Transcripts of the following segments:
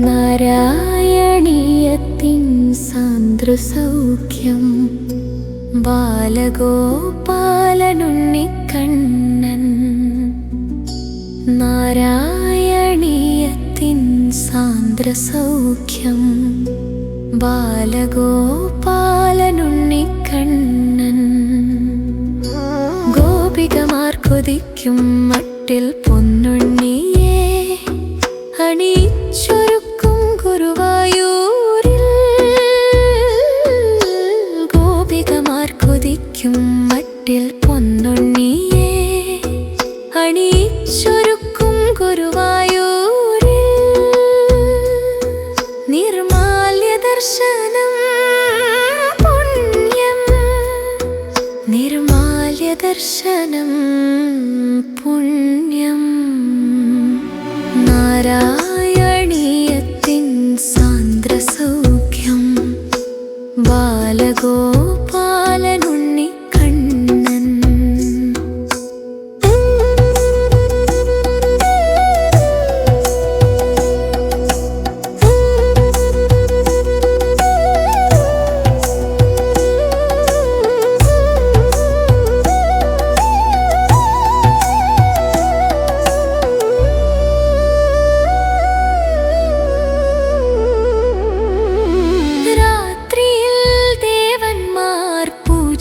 നാരായണീയത്തിൻ സാന്ദ്രസൗഖ്യം. ബാലഗോപാലനുണ്ണിക്കണ്ണൻ. നാരായണീയത്തിൻ സാന്ദ്രസൗഖ്യം. ബാലഗോപാലനുണ്ണിക്കണ്ണൻ. ഗോപികമാർ കൊതിക്കും മട്ടിൽ പൊന്നുണ്ണിയേ. അണിച്ചൊരുക്കും അണിച്ചൊരുക്കും ഗുരുവായൂരിൽ. നിർമാല്യ ദർശനം പുണ്യം. നിർമാല്യ ദർശനം പുണ്യം.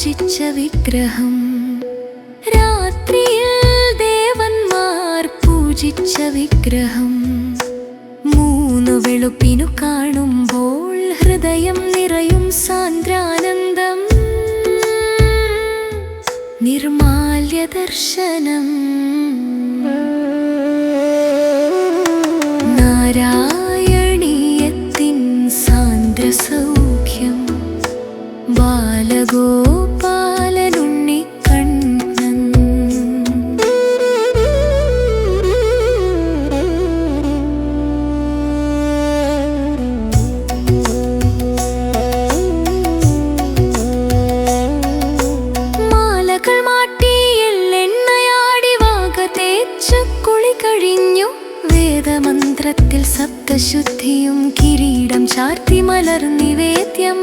പൂജിച്ച വിഗ്രഹം. രാത്രിയിൽ ദേവന്മാർ പൂജിച്ച വിഗ്രഹം. മൂന്നു വെളുപ്പിനു കാണുമ്പോൾ ഹൃദയം നിറയും സാന്ദ്രാനന്ദം. നിർമാല്യ ദർശനം. നാരായണീയത്തിൻ വേദമന്ത്രത്തിൽ സപ്തശുദ്ധിയും കിരീടം ചാർത്തി മലർ നിവേദ്യം.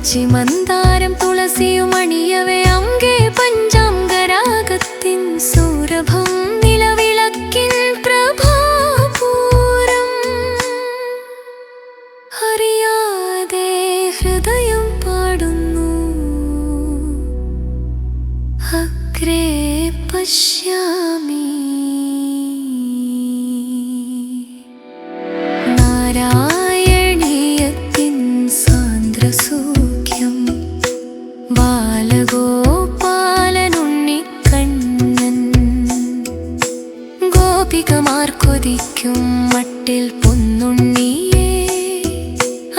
തെച്ചി മന്ദാരം തുളസിയും അണിയവേ അങ്കേ പഞ്ചാംഗരാഗത്തിൻ സൗരഭം നിലവിളക്കിൻ പ്രഭാപൂരം. അറിയാതെ ഹൃദയം പാടുന്നു. അഗ്രേ പശ്യാമി ഗോപികമാർ കൊതിക്കും മട്ടിൽ പൊന്നുണ്ണിയേ.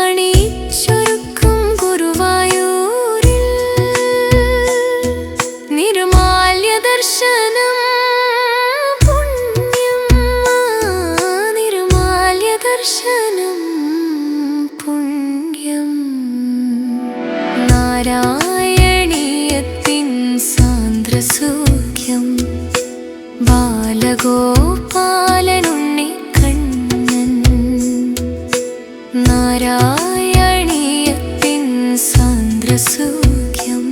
അണിച്ചൊരുക്കും ഗുരുവായൂരിൽ. നിർമാല്യ ദർശനം പുണ്യം നിർമാല്യ ദർശനം പുണ്യം. നാരായണീയത്തിൻ സാന്ദ്രസൂഖ്യം ബാലഗോപാലനുണ്ണി കണ്ണൻ നാരായണീയത്തിൻ സാന്ദ്രസൂഖ്യം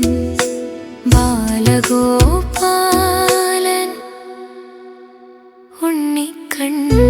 ബാലഗോപാലൻ ഉണ്ണിക്കണ്ണൻ